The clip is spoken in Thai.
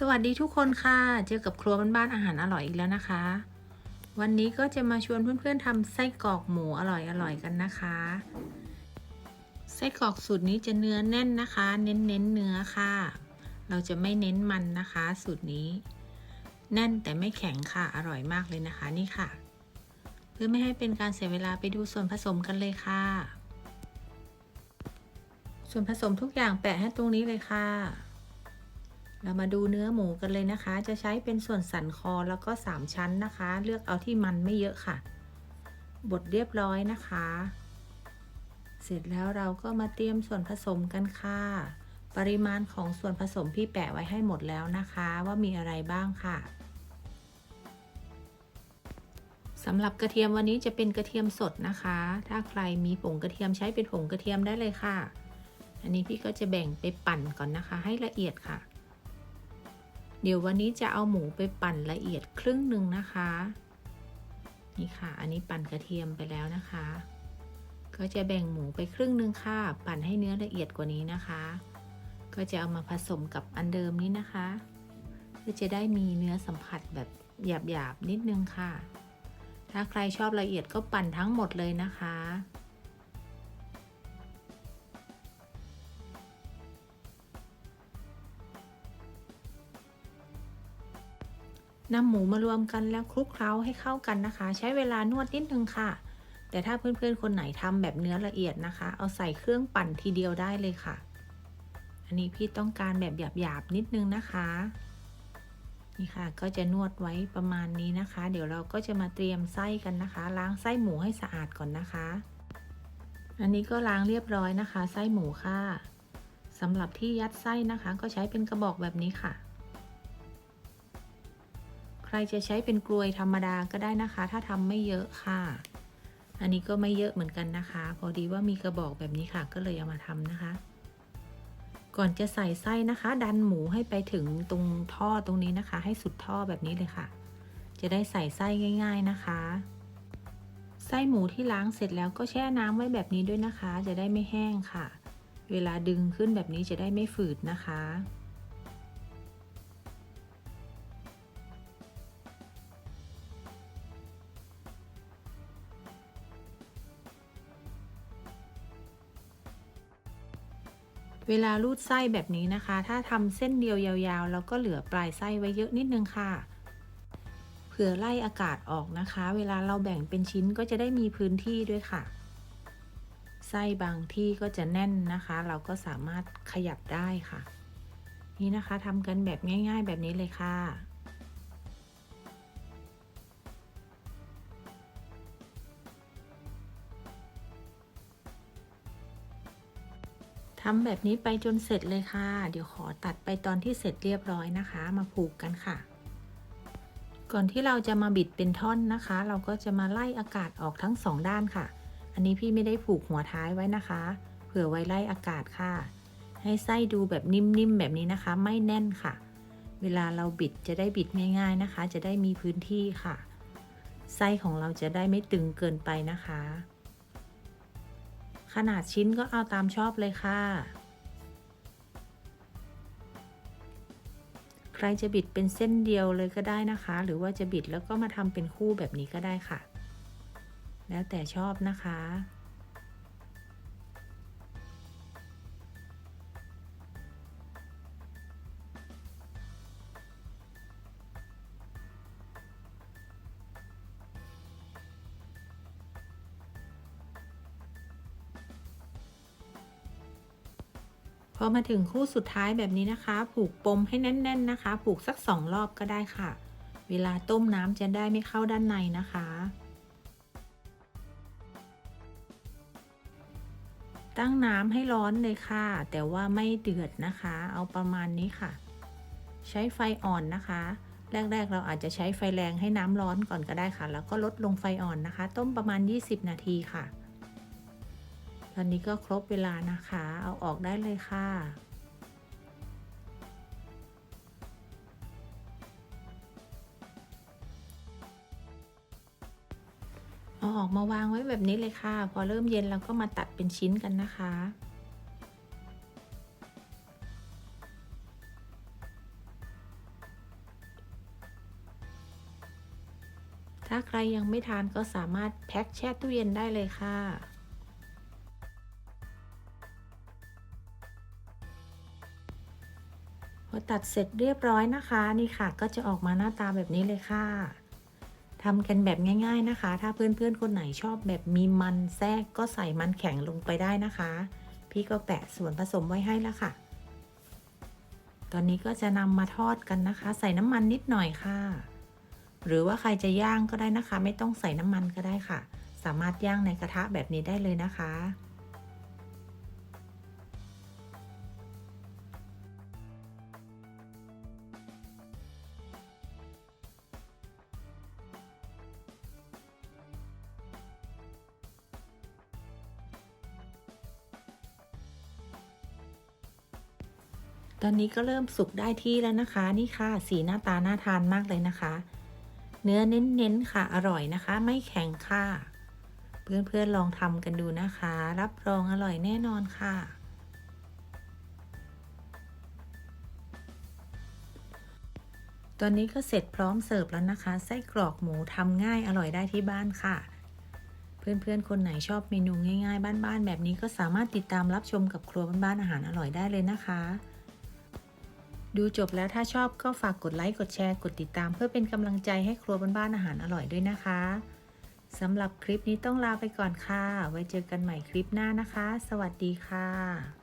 สวัสดีทุกคนค่ะ เจอกับครัวบ้านๆอาหารอร่อยอีกแล้วนะคะ วันนี้ก็จะมาชวนเพื่อนๆทำไส้กรอกหมูอร่อยๆกันนะคะ ไส้กรอกสูตรนี้จะเนื้อแน่นนะคะ เน้นๆเนื้อค่ะ เราจะไม่เน้นมันนะคะ สูตรนี้ แน่นแต่ไม่แข็งค่ะ อร่อยมากเลยนะคะนี่ค่ะ เพื่อไม่ให้เป็นการเสียเวลาไปดูส่วนผสมกันเลยค่ะ ส่วนผสมทุกอย่างแปะให้ตรงนี้เลยค่ะ เรามาดูเนื้อหมูกันเลยนะคะ จะใช้เป็นส่วนสันคอแล้วก็ 3 ชั้นนะคะ เลือกเอาที่มันไม่เยอะค่ะ บดเรียบร้อยนะคะ เสร็จแล้วเราก็มาเตรียมส่วนผสมกันค่ะ ปริมาณของส่วนผสมพี่แปะไว้ให้หมดแล้วนะคะ ว่ามีอะไรบ้างค่ะสำหรับกระเทียมวันนี้จะเป็นกระเทียมสดนะคะ ถ้าใครมีผงกระเทียมใช้เป็นผงกระเทียมได้เลยค่ะ อันนี้พี่ก็จะแบ่งไปปั่นก่อนนะคะ ให้ละเอียดค่ะ เดี๋ยววันนี้จะเอาหมูไปปั่นละเอียดครึ่งหนึ่งนะคะ นี่ค่ะ อันนี้ปั่นกระเทียมไปแล้วนะคะ ก็จะแบ่งหมูไปครึ่งหนึ่งค่ะ ปั่นให้เนื้อละเอียดกว่านี้นะคะ ก็จะเอามาผสมกับอันเดิมนี้นะคะเพื่อจะได้มีเนื้อสัมผัสแบบหยาบๆนิดนึงค่ะ ถ้าใครชอบละเอียดก็ปั่นทั้งหมดเลยนะคะ นำหมูมารวมกันแล้วคลุกเคล้าให้เข้ากันนะคะ ใช้เวลานวดนิดนึงค่ะ แต่ถ้าเพื่อนๆคนไหนทำแบบเนื้อละเอียดนะคะ เอาใส่เครื่องปั่นทีเดียวได้เลยค่ะ อันนี้พี่ต้องการแบบหยาบๆนิดนึงนะคะ นี่ค่ะก็จะนวดไว้ประมาณนี้นะคะ เดี๋ยวเราก็จะมาเตรียมไส้กันนะคะ ล้างไส้หมูให้สะอาดก่อนนะคะ อันนี้ก็ล้างเรียบร้อยนะคะ ไส้หมูค่ะสำหรับที่ยัดไส้นะคะ ก็ใช้เป็นกระบอกแบบนี้ค่ะ ใครจะใช้เป็นกลวยธรรมดาก็ได้นะคะ ถ้าทำไม่เยอะค่ะ อันนี้ก็ไม่เยอะเหมือนกันนะคะ พอดีว่ามีกระบอกแบบนี้ค่ะ ก็เลยเอามาทำนะคะ ก่อนจะใส่ไส้นะคะ ดันหมูให้ไปถึงตรงท่อตรงนี้นะคะ ให้สุดท่อแบบนี้เลยค่ะ จะได้ใส่ไส้ง่าย ๆนะคะไส้หมูที่ล้างเสร็จแล้วก็แช่น้ำไว้แบบนี้ด้วยนะคะ จะได้ไม่แห้งค่ะ เวลาดึงขึ้นแบบนี้จะได้ไม่ฝืดนะคะ เวลารูดไส้แบบนี้นะคะ ถ้าทำเส้นเดียวยาวๆ แล้วก็เหลือปลายไส้ไว้เยอะนิดนึงค่ะ เผื่อไล่อากาศออกนะคะ เวลาเราแบ่งเป็นชิ้นก็จะได้มีพื้นที่ด้วยค่ะ ไส้บางที่ก็จะแน่นนะคะ เราก็สามารถขยับได้ค่ะ นี่นะคะทำกันแบบง่าย ๆ แบบนี้เลยค่ะ ทำแบบนี้ไปจนเสร็จเลยค่ะ เดี๋ยวขอตัดไปตอนที่เสร็จเรียบร้อยนะคะ มาผูกกันค่ะ ก่อนที่เราจะมาบิดเป็นท่อนนะคะ เราก็จะมาไล่อากาศออกทั้งสองด้านค่ะ อันนี้พี่ไม่ได้ผูกหัวท้ายไว้นะคะ เผื่อไว้ไล่อากาศค่ะ ให้ไส้ดูแบบนิ่มๆแบบนี้นะคะ ไม่แน่นค่ะ เวลาเราบิดจะได้บิดง่าย ๆนะคะ จะได้มีพื้นที่ค่ะ ไส้ของเราจะได้ไม่ตึงเกินไปนะคะ ขนาดชิ้นก็เอาตามชอบเลยค่ะ ใครจะบิดเป็นเส้นเดียวเลยก็ได้นะคะ หรือว่าจะบิดแล้วก็มาทำเป็นคู่แบบนี้ก็ได้ค่ะ แล้วแต่ชอบนะคะ พอมาถึงคู่สุดท้ายแบบนี้นะคะ ผูกปมให้แน่น ๆนะคะ ผูกสักสองรอบก็ได้ค่ะ เวลาต้มน้ำจะได้ไม่เข้าด้านในนะคะ ตั้งน้ำให้ร้อนเลยค่ะ แต่ว่าไม่เดือดนะคะ เอาประมาณนี้ค่ะ ใช้ไฟอ่อนนะคะ แรก ๆ เราอาจจะใช้ไฟแรงให้น้ำร้อนก่อนก็ได้ค่ะ แล้วก็ลดลงไฟอ่อนนะคะ ต้มประมาณ 20 นาทีค่ะ ตอนนี้ก็ครบเวลานะคะ เอาออกได้เลยค่ะ เอาออกมาวางไว้แบบนี้เลยค่ะ พอเริ่มเย็นเราก็มาตัดเป็นชิ้นกันนะคะถ้าใครยังไม่ทานก็สามารถแพ็คแช่ตู้เย็นได้เลยค่ะ อตัดเสร็จเรียบร้อยนะคะ นี่ค่ะ ก็จะออกมาหน้าตาแบบนี้เลยค่ะทำกันแบบง่าย ๆนะคะ ถ้าเพื่อนๆคนไหนชอบแบบมีมันแทรกก็ใส่มันแข็งลงไปได้นะคะ พี่ก็แปะส่วนผสมไว้ให้แล้วค่ะ ตอนนี้ก็จะนำมาทอดกันนะคะ ใส่น้ำมันนิดหน่อยค่ะ หรือว่าใครจะย่างก็ได้นะคะ ไม่ต้องใส่น้ำมันก็ได้ค่ะ สามารถย่างในกระทะแบบนี้ได้เลยนะคะ ตอนนี้ก็เริ่มสุกได้ที่แล้วนะคะ นี่ค่ะ สีหน้าตาน่าทานมากเลยนะคะ เนื้อเน้นๆค่ะ อร่อยนะคะ ไม่แข็งค่ะ เพื่อนๆลองทำกันดูนะคะ รับรองอร่อยแน่นอนค่ะ ตอนนี้ก็เสร็จพร้อมเสิร์ฟแล้วนะคะ ไส้กรอกหมูทำง่ายอร่อยได้ที่บ้านค่ะเพื่อนๆ คนไหนชอบเมนูง่ายๆ บ้านๆ แบบนี้ก็สามารถติดตามรับชมกับครัวบ้านๆ อาหารอร่อยได้เลยนะคะ ดูจบแล้วถ้าชอบก็ฝากกดไลค์ กดแชร์ กดติดตาม เพื่อเป็นกำลังใจให้ครัวบ้านๆอาหารอร่อยด้วยนะคะสำหรับคลิปนี้ต้องลาไปก่อนค่ะ ไว้เจอกันใหม่คลิปหน้านะคะ สวัสดีค่ะ